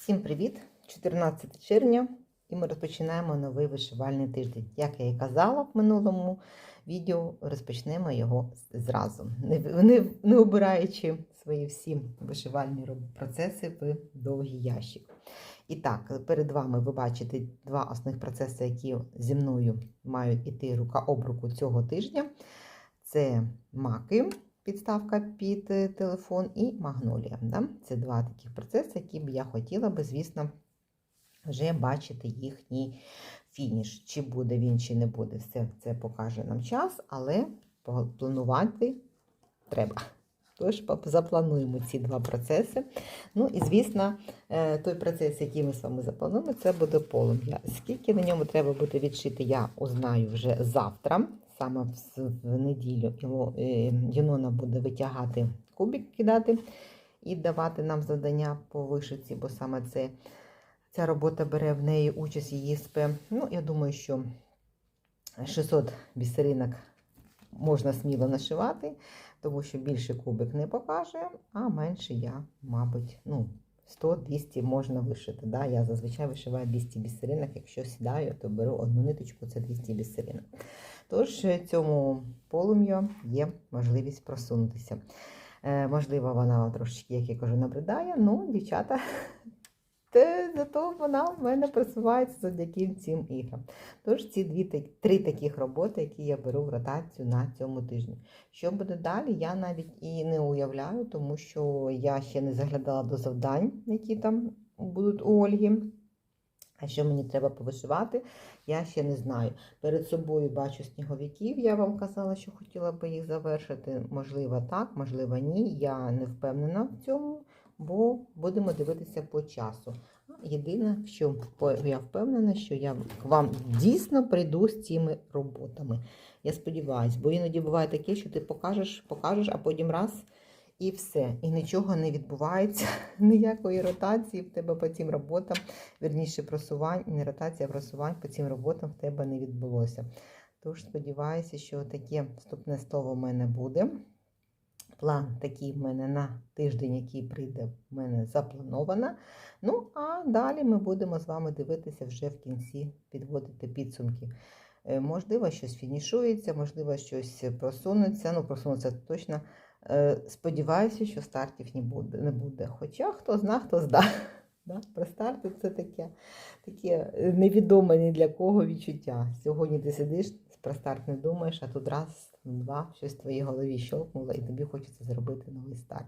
Всім привіт! 14 червня і ми розпочинаємо новий вишивальний тиждень. Як я і казала в минулому відео, розпочнемо його зразу, не, не, не обираючи свої всі вишивальні процеси в довгий ящик. І так, перед вами ви бачите два основних процеси, які зі мною мають іти рука об руку цього тижня. Це маки, підставка під е, телефон і магнолія. Да? Це два таких процеси, які б я хотіла би, звісно, вже бачити їхній фініш. Чи буде він, чи не буде. Все це покаже нам час, але планувати треба. Тож заплануємо ці два процеси. Ну і звісно, е, той процес, який ми з вами заплануємо, це буде полум'я. Скільки на ньому треба буде відшити, я узнаю вже завтра. Саме в, неділю Іло- е, Юнона буде витягати кубик, кидати і давати нам завдання по вишивці, бо саме це, ця робота бере в неї участь її СП. Ну, я думаю, що 600 бісеринок можна сміло нашивати, тому що більше кубик не покаже, а менше я, мабуть, ну, 100-200 можна вишити. Да? Я зазвичай вишиваю 200 бісеринок. Якщо сідаю, то беру одну ниточку, це 200 бісеринок. Тож цьому полум'ю є можливість просунутися. Е, можливо, вона трошечки, як я кажу, набридає, ну, дівчата, те, зато вона в мене просувається завдяки цим іграм. Тож ці дві, три таких роботи, які я беру в ротацію на цьому тижні. Що буде далі, я навіть і не уявляю, тому що я ще не заглядала до завдань, які там будуть у Ольги. А що мені треба повишивати, я ще не знаю. Перед собою бачу сніговиків, я вам казала, що хотіла би їх завершити. Можливо, так, можливо, ні. Я не впевнена в цьому, бо будемо дивитися по часу. Єдине, що я впевнена, що я к вам дійсно прийду з цими роботами. Я сподіваюся, бо іноді буває таке, що ти покажеш, покажеш, а потім раз і все. І нічого не відбувається, ніякої ротації в тебе по цим роботам, вірніше просувань, не ротація, а просувань по цим роботам в тебе не відбулося. Тож сподіваюся, що таке вступне слово в мене буде. План такий в мене на тиждень, який прийде, в мене заплановано. Ну, а далі ми будемо з вами дивитися вже в кінці, підводити підсумки. Е, Можливо, щось фінішується, можливо, щось просунеться. Ну, просунеться точно. Е, Сподіваюся, що стартів не буде. Не буде. Хоча хто зна, хто зда. Да? Про старти це таке, таке е, невідоме ні для кого відчуття. Сьогодні ти сидиш, про старт не думаєш, а тут раз, два, щось в твоїй голові щелкнуло, і тобі хочеться зробити новий старт.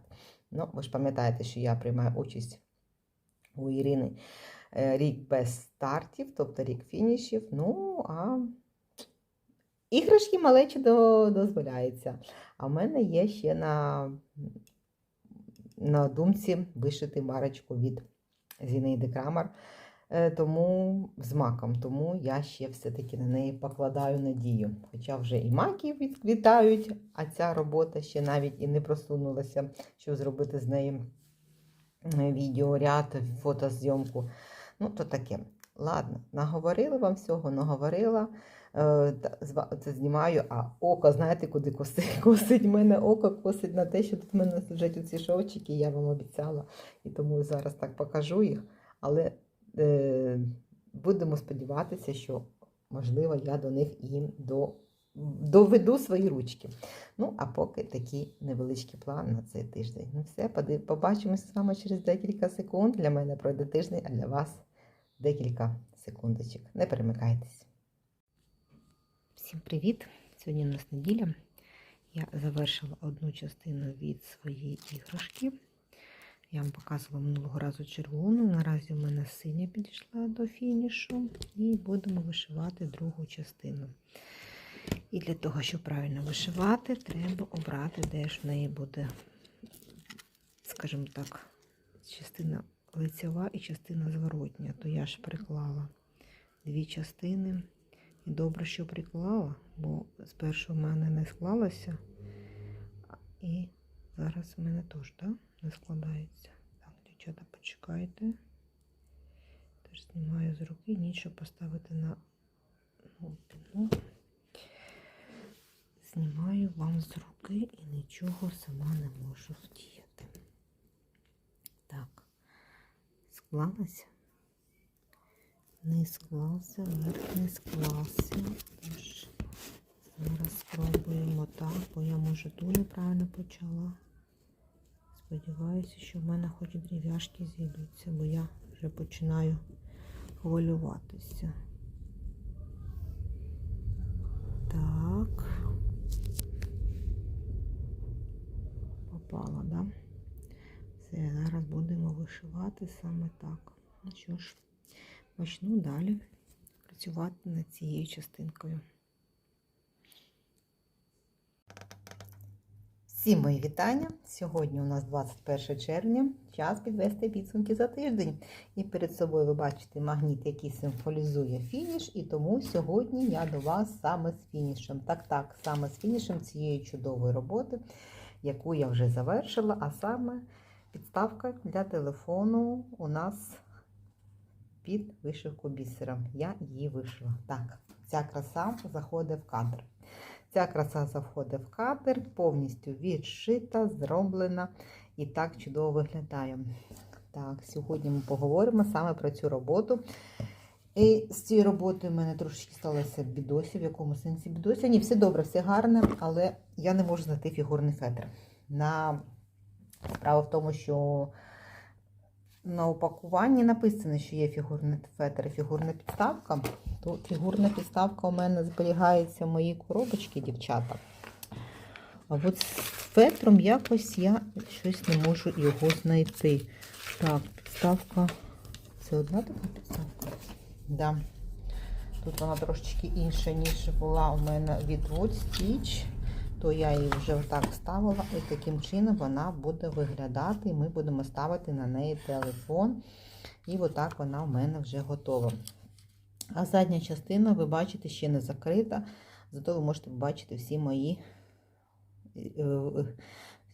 Ну, ви ж пам'ятаєте, що я приймаю участь у Ірини е, рік без стартів, тобто рік фінішів. Ну, а іграшки малечі до- дозволяється. А в мене є ще на, на думці вишити марочку від Зінейди Крамер. Е, Тому з маком, тому я ще все-таки на неї покладаю надію. Хоча вже і маки відквітають, а ця робота ще навіть і не просунулася, щоб зробити з неї е, відеоряд, фотозйомку. Ну, то таке. Ладно, наговорила вам всього, наговорила. Е, Це знімаю, а око, знаєте, куди косить? Косить мене око, косить на те, що тут в мене лежать оці шовчики, я вам обіцяла. І тому зараз так покажу їх. Але е, будемо сподіватися, що, можливо, я до них і до, доведу свої ручки. Ну, а поки такий невеличкий план на цей тиждень. Ну все, побачимось з вами через декілька секунд. Для мене пройде тиждень, а для вас декілька секундочок. Не перемикайтесь. Всім привіт! Сьогодні у нас неділя. Я завершила одну частину від своєї іграшки. Я вам показувала минулого разу червону. Наразі в мене синя підійшла до фінішу. І будемо вишивати другу частину. І для того, щоб правильно вишивати, треба обрати, де ж в неї буде, скажімо так, частина лицева і частина зворотня. То я ж приклала дві частини. Добре, що приклала, бо спершу в мене не склалося. І зараз в мене теж да? не складається. Так, дівчата, почекайте. Теж знімаю з руки, нічого поставити на ну. Знімаю вам з руки і нічого сама не можу вдіяти. Так, склалася. Не склався, верх не склався. Тож зараз спробуємо так, бо я може ту неправильно почала. Сподіваюся, що в мене хоч дрів'яшки зійдуться, бо я вже починаю хвилюватися. Так. Попала, да? Все, зараз будемо вишивати саме так. Ну що ж, почну далі працювати над цією частинкою. Всім мої вітання! Сьогодні у нас 21 червня, час підвести підсумки за тиждень. І перед собою ви бачите магніт, який символізує фініш, і тому сьогодні я до вас саме з фінішем. Так, так, саме з фінішем цієї чудової роботи, яку я вже завершила, а саме підставка для телефону у нас під вишивку бісером. Я її вишила. Так, ця краса заходить в кадр. Ця краса заходить в кадр, повністю відшита, зроблена і так чудово виглядає. Так, сьогодні ми поговоримо саме про цю роботу. І з цією роботою в мене трошечки сталося бідосі, в якому сенсі бідосі. Ні, все добре, все гарне, але я не можу знайти фігурний фетр. На... Справа в тому, що на упакуванні написано, що є фігурний фетр і фігурна підставка. То фігурна підставка у мене зберігається в моїй коробочці, дівчата. А от з фетром якось я щось не можу його знайти. Так, підставка. Це одна така підставка? Да. Тут вона трошечки інша, ніж була у мене від Wood Stitch. То я її вже отак ставила, і таким чином вона буде виглядати. І ми будемо ставити на неї телефон. І отак вона у мене вже готова. А задня частина, ви бачите, ще не закрита. Зато ви можете побачити всі мої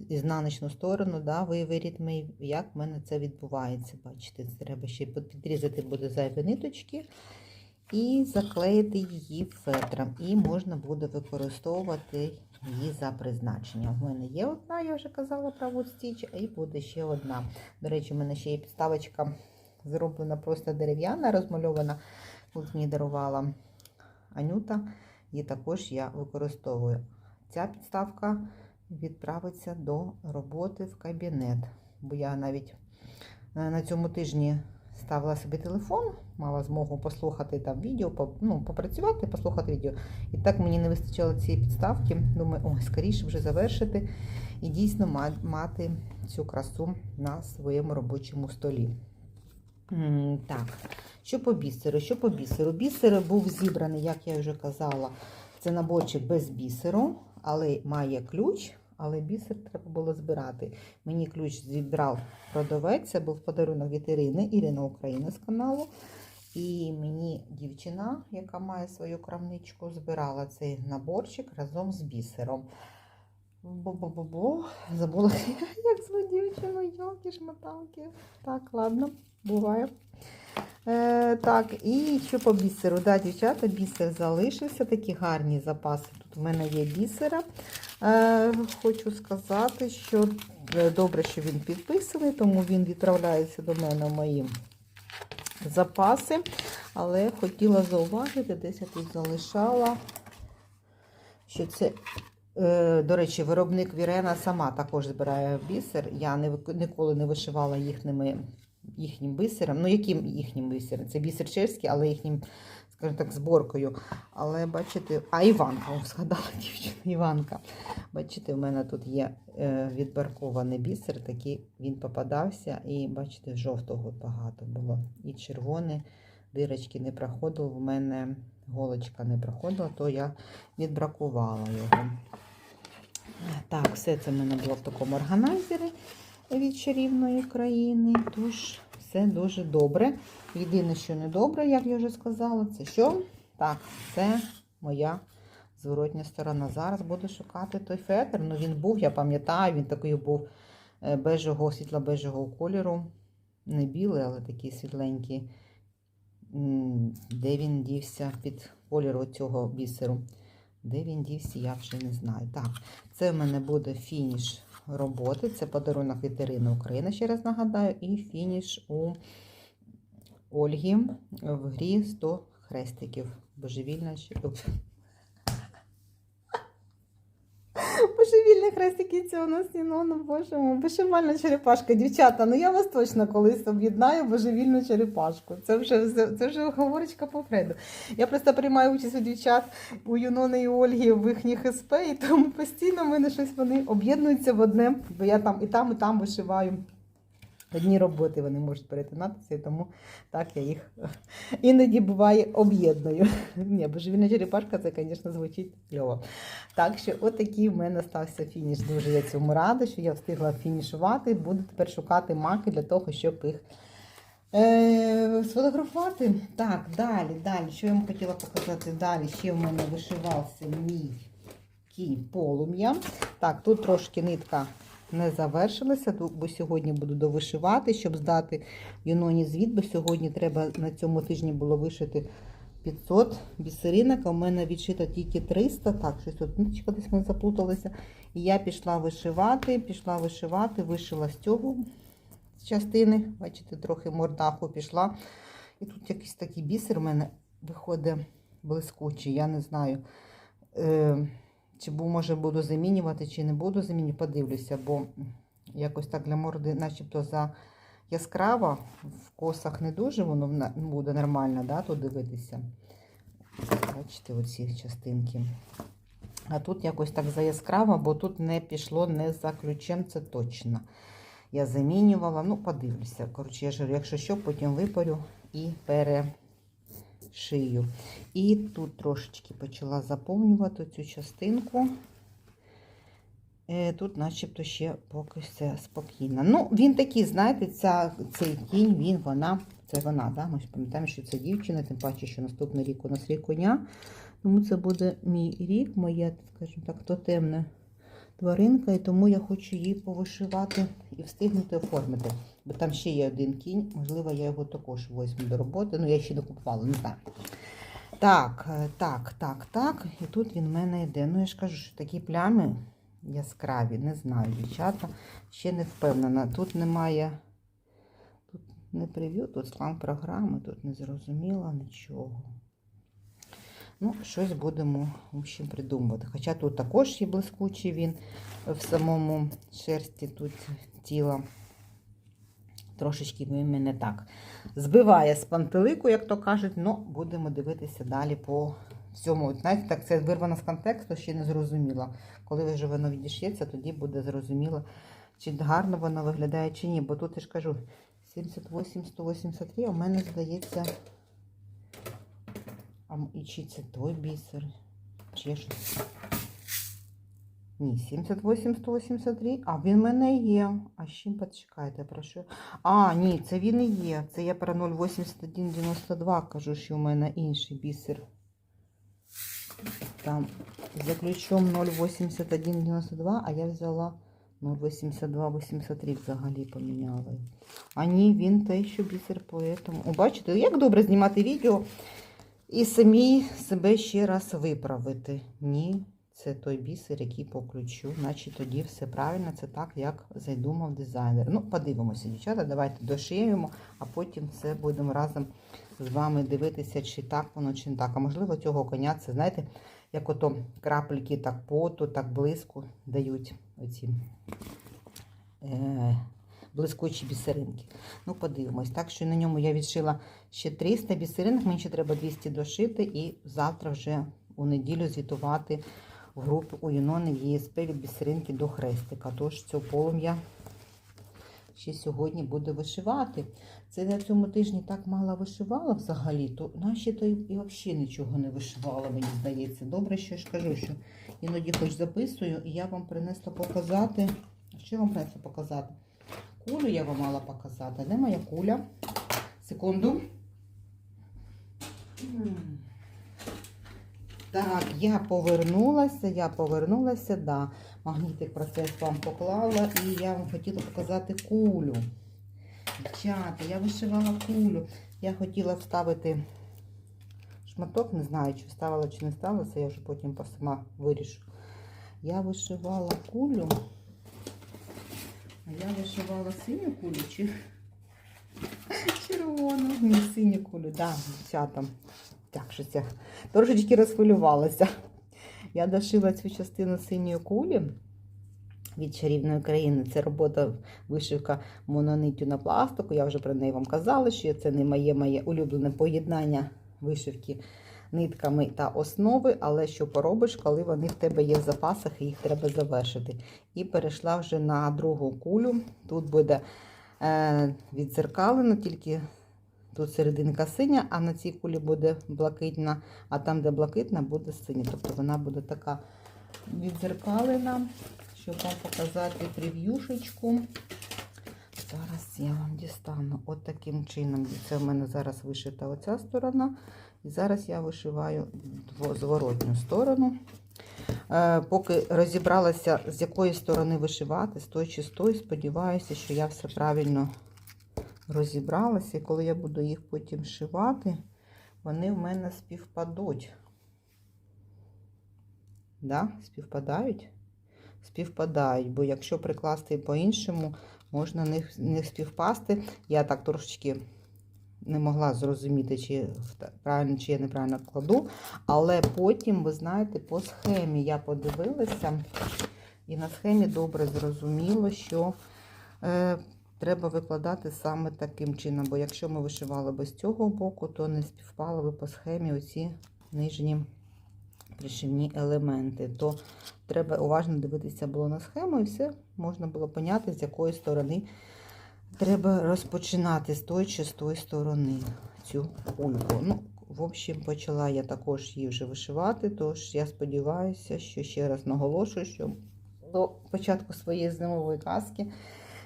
ізнаночну сторону, да, виворіт мій, як в мене це відбувається. Бачите, треба ще підрізати буде зайві ниточки і заклеїти її фетром. І можна буде використовувати її за призначенням. У мене є одна, я вже казала Wood Stitch, і буде ще одна. До речі, у мене ще є підставочка зроблена просто дерев'яна, розмальована. Тут мені дарувала Анюта, і також я використовую. Ця підставка відправиться до роботи в кабінет. Бо я навіть на цьому тижні ставила собі телефон, мала змогу послухати там відео, ну, попрацювати, послухати відео. І так мені не вистачало цієї підставки. Думаю, ой, скоріше вже завершити і дійсно мати цю красу на своєму робочому столі. Так, що по бісеру? Що по бісеру? Бісер був зібраний, як я вже казала, це наборчик без бісеру, але має ключ, але бісер треба було збирати. Мені ключ зібрав продавець, це був подарунок від Ірини, Ірина Україна з каналу. І мені дівчина, яка має свою крамничку, збирала цей наборчик разом з бісером. Бо-бо-бо-бо, забула, як звуть дівчину, йолки шматалки. Так, ладно, буває. Е, Так, і що по бісеру? Да, дівчата, бісер залишився, такі гарні запаси. Тут в мене є бісера. Е, Хочу сказати, що добре, що він підписаний, тому він відправляється до мене в мої запаси. Але хотіла зауважити, десь я тут залишала, що це. До речі, виробник Вірена сама також збирає бісер. Я ніколи не вишивала їхніми, їхнім бисером. Ну, яким їхнім бисером? Це бісер чеський, але їхнім, скажімо так, зборкою. Але бачите, а Іванка, о, згадала дівчина Іванка. Бачите, у мене тут є відбаркований бісер, такий він попадався, і бачите, жовтого багато було. І червоний, дирочки не проходили, в мене голочка не проходила, то я відбракувала його. Так, все це в мене було в такому органайзері від чарівної країни. Тож, все дуже добре. Єдине, що не добре, як я вже сказала, це що? Так, це моя зворотня сторона. Зараз буду шукати той фетр. Ну, він був, я пам'ятаю, він такий був бежого, світло-бежого кольору. Не білий, але такий світленький. Де він дівся під кольору цього бісеру. Де він дівся, я вже не знаю. Так, це в мене буде фініш роботи. Це подарунок від Ірини України, ще раз нагадаю, і фініш у Ольги в грі 100 хрестиків. Божевільна хрестики це у нас ну боже мій. Вишивальна черепашка. Дівчата, ну я вас точно колись об'єднаю божевільну черепашку. Це вже це вже говорочка попереду. Я просто приймаю участь у дівчат у Юнони і Ольги в їхніх СП, і тому постійно мене щось вони об'єднуються в одне, бо я там і там, і там вишиваю. Одні роботи вони можуть перетинатися, і тому так я їх іноді буває об'єдную. Ні, божевільна черепашка, це, звісно, звучить кльово. Так що, отакий в мене стався фініш. Дуже я цьому рада, що я встигла фінішувати. Буду тепер шукати маки для того, щоб їх е, сфотографувати. Так, далі, далі. Що я вам хотіла показати далі? Ще в мене вишивався мій кінь полум'я. Так, тут трошки нитка не завершилася, бо сьогодні буду довишивати, щоб здати Юноні звіт, бо сьогодні треба на цьому тижні було вишити 500 бісеринок, а в мене відшито тільки 300. Так, щось тут ниточка десь ми заплуталися. І я пішла вишивати, пішла вишивати, вишила з цього частини. Бачите, трохи мордаху пішла. І тут якийсь такий бісер у мене виходить блискучий, я не знаю. Е, чи може буду замінювати, чи не буду замінювати, подивлюся, бо якось так для морди, начебто за яскраво, в косах не дуже воно буде нормально, да, тут дивитися. Бачите, оці частинки. А тут якось так за яскраво, бо тут не пішло не за ключем, це точно. Я замінювала, ну, подивлюся. Коротше, я ж якщо що, потім випарю і перешию. І тут трошечки почала заповнювати цю частинку. Е, Тут начебто ще поки все спокійно. Ну, він такий, знаєте, ця, цей кінь, він, вона, це вона, да? ми ж пам'ятаємо, що це дівчина, тим паче, що наступний рік у нас рік коня. Тому це буде мій рік, моє, скажімо так, тотемне тваринка, і тому я хочу її повишивати і встигнути оформити. Бо там ще є один кінь, можливо, я його також возьму до роботи. Ну, я ще не купувала, не знаю. Так, е, так, так, так. І тут він в мене йде. Ну, я ж кажу, що такі плями яскраві, не знаю, дівчата. Ще не впевнена. Тут немає. Тут не прев'ю, тут слам програми, тут не зрозуміла нічого. Ну, щось будемо в общем, придумувати. Хоча тут також є блискучий він в самому шерсті тут тіла. Трошечки він мене так збиває з пантелику, як то кажуть, ну будемо дивитися далі по всьому. Знаєте, так це вирвано з контексту, ще не зрозуміла. Коли вже воно відішється, тоді буде зрозуміло, чи гарно воно виглядає, чи ні. Бо тут я ж кажу 78-183, а в мене здається. А м- і чи це той бісер? Чи щось? Ні, 78, 183. А він в мене є. А з чим почекайте, про що? А, ні, це він і є. Це я про 08192 кажу, що в мене інший бісер. Там за ключом 08192, а я взяла 08283 взагалі поміняла. А ні, він той, що бісер поетому. О, бачите, як добре знімати відео і самі себе ще раз виправити. Ні, це той бісер, який по ключу. Значить, тоді все правильно, це так, як задумав дизайнер. Ну, подивимося, дівчата, давайте дошиємо, а потім все будемо разом з вами дивитися, чи так воно, чи не так. А можливо, цього коня, це, знаєте, як ото крапліки так поту, так блиску дають оці е, блискучі бісеринки. Ну, подивимось. Так що на ньому я відшила ще 300 бісеринок, мені ще треба 200 дошити, і завтра вже у неділю звітувати в групі у Юнони ЄСП від бісеринки до хрестика. Тож цього полум'я ще сьогодні буде вишивати. Це на цьому тижні так мало вишивала взагалі, то наші то і взагалі нічого не вишивала, мені здається. Добре, що я ж кажу, що іноді хоч записую, і я вам принесла показати. Що я вам принесла показати? Кулю я вам мала показати. Де моя куля? Секунду. Так, я повернулася, я повернулася, да. Магнітик процес вам поклала, і я вам хотіла показати кулю. Дівчата, я вишивала кулю. Я хотіла вставити шматок, не знаю, чи вставила, чи не вставила, це я вже потім по- сама вирішу. Я вишивала кулю. А я вишивала синю кулю чи червону. мені синю кулю, да, дівчата. Так, щось я трошечки розхвилювалася. Я дошила цю частину синьої кулі від чарівної країни. Це робота вишивка монониттю на пластику. Я вже про неї вам казала, що це не моє моє улюблене поєднання вишивки нитками та основи, але що поробиш, коли вони в тебе є в запасах і їх треба завершити. І перейшла вже на другу кулю. Тут буде е, відзеркалено, тільки тут серединка синя, а на цій кулі буде блакитна, а там, де блакитна, буде синя. Тобто вона буде така відзеркалена, щоб вам показати прев'юшечку. Зараз я вам дістану от чином. Це в мене зараз вишита оця сторона. І зараз я вишиваю зворотню сторону. Е, Поки розібралася, з якої сторони вишивати, з тої чи з тої, сподіваюся, що я все правильно розібралася. І коли я буду їх потім шивати, вони в мене співпадуть. Да? Співпадають? Співпадають, бо якщо прикласти по-іншому, можна не співпасти. Я так трошечки не могла зрозуміти, чи правильно, чи я неправильно кладу. Але потім, ви знаєте, по схемі я подивилася, і на схемі добре зрозуміло, що е, треба викладати саме таким чином. Бо якщо ми вишивали би з цього боку, то не співпали би по схемі оці нижні пришивні елементи. То треба уважно дивитися було на схему, і все можна було поняти, з якої сторони треба розпочинати з тої чи з тої сторони цю кульку. Ну, в общем, почала я також її вже вишивати, тож я сподіваюся, що ще раз наголошую, що до початку своєї зимової казки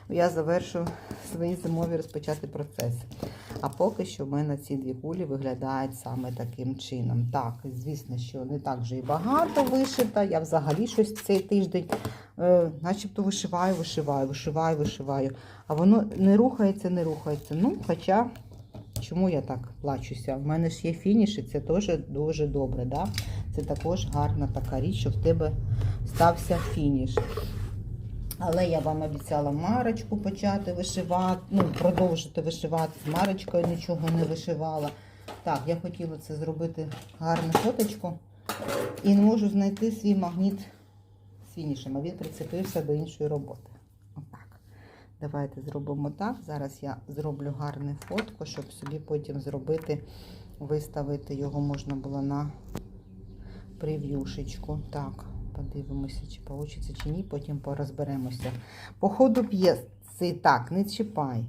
я завершу свої зимові розпочати процеси. А поки що в мене ці дві кулі виглядають саме таким чином. Так, звісно, що не так вже і багато вишита. Я взагалі щось цей тиждень е, начебто вишиваю, вишиваю, вишиваю, вишиваю. А воно не рухається, не рухається. Ну, хоча, чому я так плачуся? В мене ж є фініш, і це теж дуже добре. Да? Це також гарна така річ, що в тебе стався фініш. Але я вам обіцяла марочку почати вишивати, ну, продовжити вишивати. З марочкою нічого не вишивала. Так, я хотіла це зробити гарну фоточку. І не можу знайти свій магніт з фінішем, а він прицепився до іншої роботи. Отак. Давайте зробимо так. Зараз я зроблю гарну фотку, щоб собі потім зробити, виставити його можна було на прев'юшечку. Так, подивимося, чи вийде, чи ні, потім порозберемося. По ходу п'єси, так, не чіпай.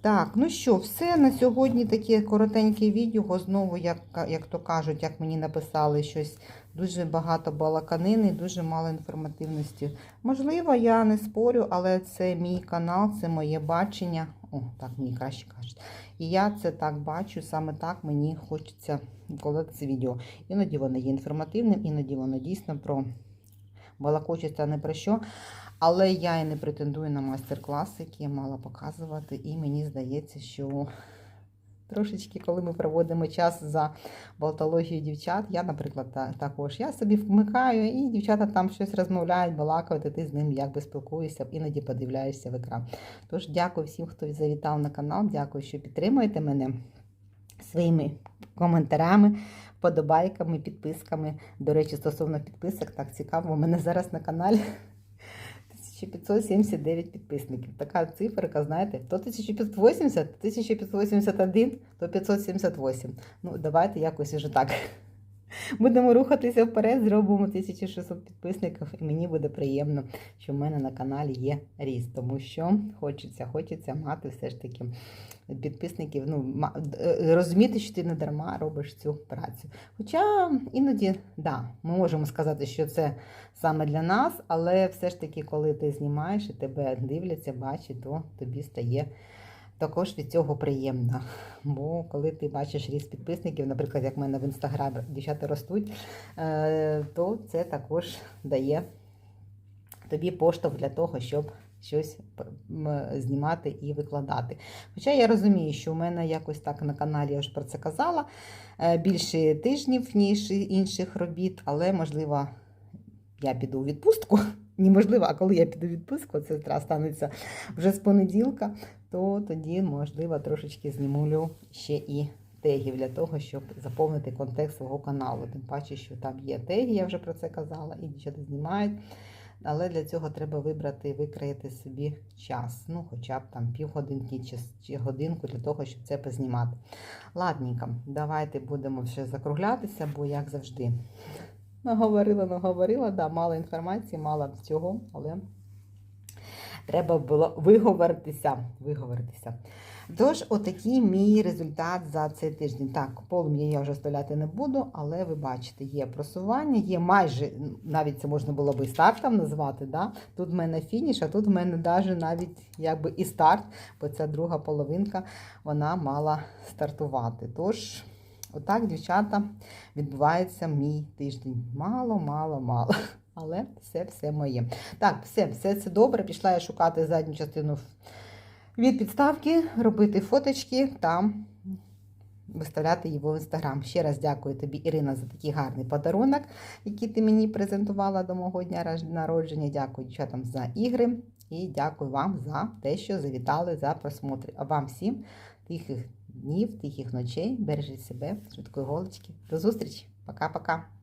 Так, ну що, все на сьогодні таке коротеньке відео. Знову, як, як то кажуть, як мені написали щось дуже багато балаканини, дуже мало інформативності. Можливо, я не спорю, але це мій канал, це моє бачення. О, так мені краще кажуть. І я це так бачу, саме так мені хочеться викладати це відео. Іноді воно є інформативним, іноді воно дійсно про балакочеться не про що. Але я і не претендую на майстер-класи, які я мала показувати. І мені здається, що трошечки, коли ми проводимо час за болтологією дівчат, я, наприклад, та- також я собі вмикаю, і дівчата там щось розмовляють, балакають, і ти з ним якби спілкуєшся, іноді подивляєшся в екран. Тож дякую всім, хто завітав на канал. Дякую, що підтримуєте мене своїми коментарями, вподобайками, підписками. До речі, стосовно підписок, так цікаво, у мене зараз на каналі 1579 підписників. Така циферка, знаєте, то 1580, 1581, то 578. Ну, давайте якось уже так. Будемо рухатися вперед, зробимо 1600 підписників, і мені буде приємно, що в мене на каналі є ріст, тому що хочеться, хочеться мати все ж таки підписників. Ну, е, розуміти, що ти не дарма робиш цю працю. Хоча іноді, да, ми можемо сказати, що це саме для нас, але все ж таки, коли ти знімаєш і тебе дивляться, бачать, то тобі стає також від цього приємно. Бо коли ти бачиш ріст підписників, наприклад, як в мене в інстаграмі дівчата ростуть, е, то це також дає тобі поштовх для того, щоб щось знімати і викладати. Хоча я розумію, що у мене якось так на каналі я вже про це казала, е, більше тижнів, ніж інших робіт, але можливо. Я піду у відпустку. Неможливо, а коли я піду у відпустку, це станеться вже з понеділка, то тоді, можливо, трошечки знімулю ще і тегів для того, щоб заповнити контекст свого каналу. Тим паче, що там є теги, я вже про це казала, і дівчата знімають. Але для цього треба вибрати, викраїти собі час. Ну, хоча б там півгодинки чи, годинку для того, щоб це познімати. Ладненько, давайте будемо вже закруглятися, бо як завжди. Наговорила, наговорила, да, мало інформації, мало всього, але треба було виговоритися. виговоритися. Тож, отакий мій результат за цей тиждень. Так, полум'я я вже вставляти не буду, але ви бачите, є просування, є майже, навіть це можна було би і стартом назвати. Да? Тут в мене фініш, а тут в мене навіть навіть якби і старт, бо ця друга половинка вона мала стартувати. Тож, отак, дівчата, відбувається мій тиждень. Мало, мало, мало. Але все, все моє. Так, все, все це добре. Пішла я шукати задню частину від підставки, робити фоточки та виставляти його в інстаграм. Ще раз дякую тобі, Ірина, за такий гарний подарунок, який ти мені презентувала до мого дня народження. Дякую дівчатам за ігри і дякую вам за те, що завітали за просмотр. А вам всім тихих днів, тихих ночей. Бережіть себе, швидкої голочки. До зустрічі. Пока-пока.